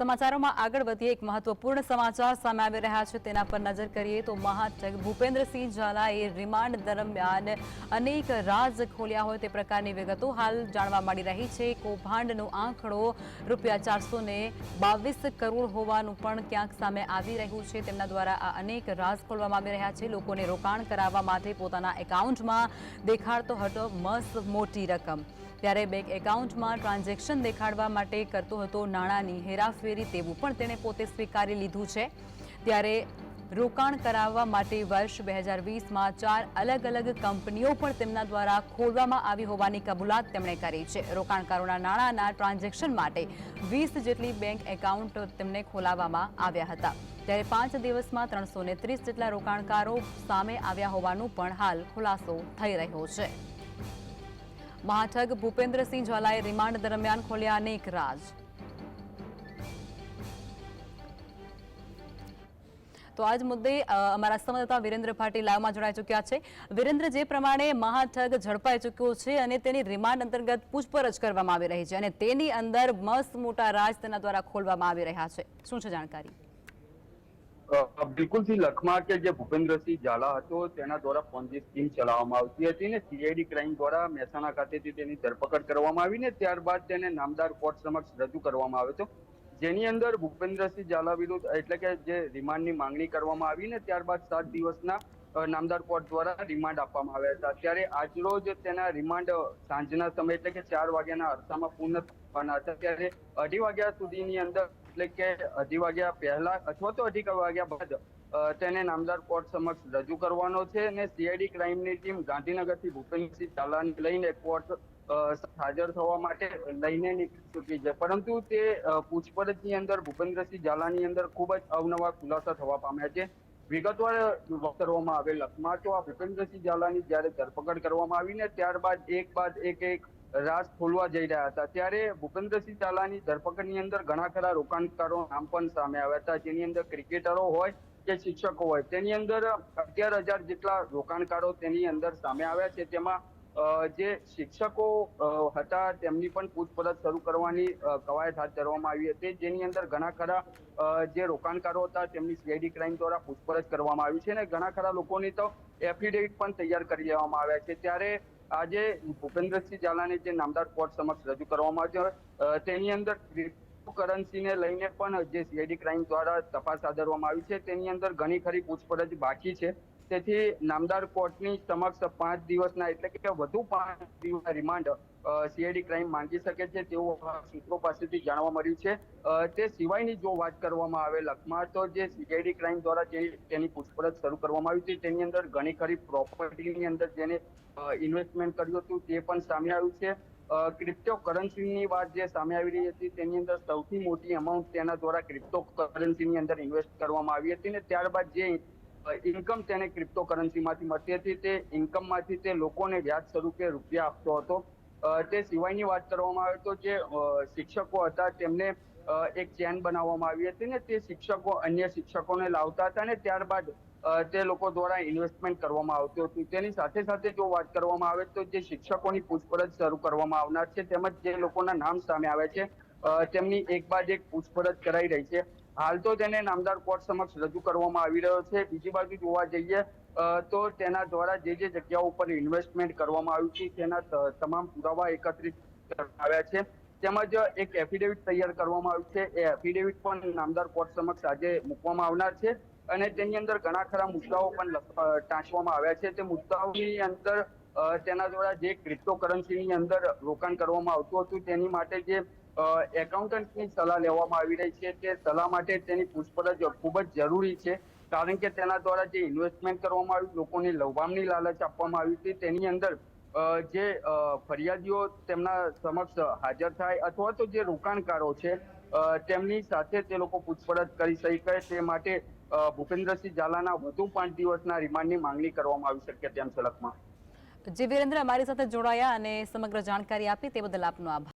સમાચારોમાં આગળ વધીએ, એક મહત્વપૂર્ણ સમાચાર સામે આવી રહ્યા છે. તેના પર નજર કરીએ તો મહાચક ભૂપેન્દ્રસિંહ ઝાલાએ રિમાન્ડ દરમિયાન અનેક રાજ ખોલ્યા હોય તે પ્રકારની વિગતો હાલ જાણવા મળી રહી છે. કૌભાંડનો આંકડો રૂપિયા ચારસો બાવીસ કરોડ હોવાનું પણ ક્યાંક સામે આવી રહ્યું છે. તેમના દ્વારા આ અનેક રાજ ખોલવામાં આવી રહ્યા છે. લોકોને રોકાણ કરાવવા માટે પોતાના એકાઉન્ટમાં દેખાડતો હતો. મસ્ત મોટી રકમ ત્યારે બેંક એકાઉન્ટમાં ટ્રાન્ઝેક્શન દેખાડવા માટે કરતો હતો નાણાંની હેરાફેરી તેવું પણ તેણે પોતે સ્વીકારી લીધું છે. ત્યારે રોકાણ કરાવવા માટે વર્ષ બે હજાર વીસમાં ચાર અલગ અલગ કંપનીઓ પણ તેમના દ્વારા ખોલવામાં આવી હોવાની કબૂલાત તેમણે કરી છે. રોકાણકારોના નાણાંના ટ્રાન્ઝેક્શન માટે વીસ જેટલી બેંક એકાઉન્ટ તેમને ખોલાવવામાં આવ્યા હતા. ત્યારે પાંચ દિવસમાં ત્રણસો ત્રીસ જેટલા રોકાણકારો સામે આવ્યા હોવાનું પણ હાલ ખુલાસો થઈ રહ્યો છે. મહાઠગ ભૂપેન્દ્રસિંહ ઝાલાએ રિમાન્ડ દરમિયાન ખોલ્યા અનેક રાજ. તો આજ મુદ્દે અમારા સંવાદદાતા વિરેન્દ્ર પાટીલ લાઈવમાં જોડાઈ ચૂક્યા છે. વિરેન્દ્ર, જે પ્રમાણે મહાઠગ ઝડપાઈ ચૂક્યો છે અને તેની રિમાન્ડ અંતર્ગત પૂછપરછ કરવામાં આવી રહી છે અને તેની અંદર મસ્ત મોટા રાજ તેના દ્વારા ખોલવામાં આવી રહ્યા છે. શું છે જાણકારી? બિલકુલથી લખમાં કે જે ભૂપેન્દ્રસિંહ ઝાલા હતો, તેના દ્વારા પોન્જી સ્કીમ ચલાવવામાં આવતી હતી ને સીઆઈડી ક્રાઇમ દ્વારા મહેસાણા ખાતેથી તેની ધરપકડ કરવામાં આવી ને ત્યારબાદ તેને નામદાર કોર્ટ સમક્ષ રજૂ કરવામાં આવ્યો હતો. જેની અંદર ભૂપેન્દ્રસિંહ ઝાલા વિરુદ્ધ, એટલે કે જે રિમાન્ડની માંગણી કરવામાં આવી ને ત્યારબાદ સાત દિવસના નામદાર કોર્ટ દ્વારા રિમાન્ડ આપવામાં આવ્યા હતા. ત્યારે આજરોજ તેના રિમાન્ડ સાંજના સમય, એટલે કે ચાર વાગ્યાના અરસામાં પૂર્ણ થવાના હતા. ત્યારે અઢી વાગ્યા સુધીની અંદર એટલે કે અઢી વાગ્યા પહેલા અથવા તો અઢી વાગ્યા બાદ તેને નામદાર કોર્ટ સમક્ષ રજૂ કરવાનો છે અને સીઆઈડી ક્રાઇમની ટીમ ગાંધીનગરથી ભૂપેન્દ્રસિંહ ચાલાન લઈને કોર્ટ હાજર થવા માટે લઈને નીકળી છે. પરંતુ તે પૂછપરછની અંદર ભૂપેન્દ્રસિંહ ઝાલાની અંદર ખૂબ જ અવનવા ખુલાસા થવા પામ્યા છે. વિગતવાર કરવામાં આવેલ તો આ ભૂપેન્દ્રસિંહ ઝાલાની જ્યારે ધરપકડ કરવામાં આવી ને ત્યારબાદ એક બાદ એક એક રાજ ખોલવા જઈ રહ્યા હતા. ત્યારે ભૂપેન્દ્રસિંહ ઝાલાની ધરપકડની અંદર ઘણા ખરા રોકાણકારો નામ પણ સામે આવ્યા હતા. જેની અંદર ક્રિકેટરો હોય કે શિક્ષકો હોય. તેની અંદર અગિયાર હજાર જેટલા રોકાણકારો તેની અંદર સામે આવ્યા છે. તેમાં જે શિક્ષકો હતા તેમની પણ પૂછપરછ શરૂ કરવાની કવાયત હાથ ધરવામાં આવી હતી. જેની અંદર ઘણા ખરા જે રોકાણકારો હતા તેમની સીઆઈડી ક્રાઇમ દ્વારા પૂછપરછ કરવામાં આવી છે. અને ઘણા ખરા લોકોની તો એફિડેવિટ પણ તૈયાર કરી લેવામાં આવ્યા છે. ત્યારે આજે ભૂપેન્દ્રસિંહ ઝાલાને જે નામદાર કોર્ટ સમક્ષ રજૂ કરવામાં આવ્યો તેની અંદર કરન્સીને લઈને પણ જે સીઆઈડી ક્રાઇમ દ્વારા તપાસ આદરવામાં આવી છે, તેની અંદર ઘણી ખરી પૂછપરછ બાકી છે. તેથી નામદાર કોર્ટની સમક્ષ પાંચ દિવસના એટલે કે વધુ પાંચ દિવસના રિમાન્ડ સીઆઈડી ક્રાઇમ માંગી શકે છે તેવું સૂત્રો પાસેથી જાણવા મળ્યું છે. તે સિવાયની જો વાત કરવામાં આવે લખમાં તો જે સીઆઈડી ક્રાઇમ દ્વારા જે તેની પૂછપરછ શરૂ કરવામાં આવી હતી, તેની અંદર ઘણી ખરી પ્રોપર્ટીની અંદર જેને ઇન્વેસ્ટમેન્ટ કર્યું હતું તે પણ સામે આવ્યું છે. ક્રિપ્ટો કરન્સીની વાત જે સામે આવી રહી હતી, તેની અંદર સૌથી મોટી અમાઉન્ટ તેના દ્વારા ક્રિપ્ટો કરન્સીની અંદર ઇન્વેસ્ટ કરવામાં આવી હતી ને ત્યારબાદ જે ઇન્કમ તેને ક્રિપ્ટો કરન્સીમાંથી મળતી હતી. તે ઇન્કમમાંથી તે લોકોને વ્યાજ સ્વરૂપે રૂપિયા આપતો હતો. તે સિવાયની વાત કરવામાં આવે તો જે શિક્ષકો હતા તેમને એક ચેન બનાવવામાં આવી હતી ને તે શિક્ષકો અન્ય શિક્ષકોને લાવતા હતા ને ત્યારબાદ તે લોકો દ્વારા ઇન્વેસ્ટમેન્ટ કરવામાં આવતું હતું. તેની સાથે સાથે જો વાત કરવામાં આવે તો જે શિક્ષકોની પૂછપરછ શરૂ કરવામાં આવનાર છે તેમજ જે લોકોના નામ સામે આવે છે તેમની એક બાદ એક પૂછપરછ કરાઈ રહી છે. હાલ તો તેને નામદાર કોર્ટ સમક્ષ રજૂ કરવામાં આવી રહ્યો છે. બીજી બાજુ જોવા જઈએ તો તેના દ્વારા જે જે જગ્યાઓ ઉપર ઇન્વેસ્ટમેન્ટ કરવામાં આવ્યું છે, તેના તમામ પુરાવા એકત્રિત આવ્યા છે. તેમજ એક એફિડેવિટ તૈયાર કરવામાં આવ્યું છે. એ એફિડેવિટ પણ નામદાર કોર્ટ સમક્ષ આજે મૂકવામાં આવનાર છે અને તેની અંદર ઘણા ખરા મુદ્દાઓ પણ ટાંચવામાં આવ્યા છે. તે મુદ્દાઓની અંદર તેના દ્વારા જે ક્રિપ્ટો કરન્સીની અંદર રોકાણ કરવામાં આવતું હતું, તેની માટે જે એકાઉન્ટન્ટની સલાહ લેવામાં આવી રહી છે તે સલાહ માટે તેની પૂછપરછ ખૂબ જ જરૂરી છે. કારણ કે તેના દ્વારા જે ઇન્વેસ્ટમેન્ટ કરવામાં આવ્યું, લોકોને લવામની લાલચ આપવામાં આવી હતી. તેની અંદર જે ફરિયાદીઓ તેમના સમક્ષ હાજર થાય અથવા તો જે રોકાણકારો છે તેમની સાથે તે લોકો પૂછપરછ કરી શકે. તે માટે ભૂપેન્દ્રસિંહ ઝાલાના વધુ પાંચ દિવસના રિમાન્ડની માંગણી કરવામાં આવી શકે તેમ સલકમાં જે, વિરેન્દ્ર, અમારી સાથે જોડાયા અને સમગ્ર જાણકારી આપી તે બદલ આપનો આભાર.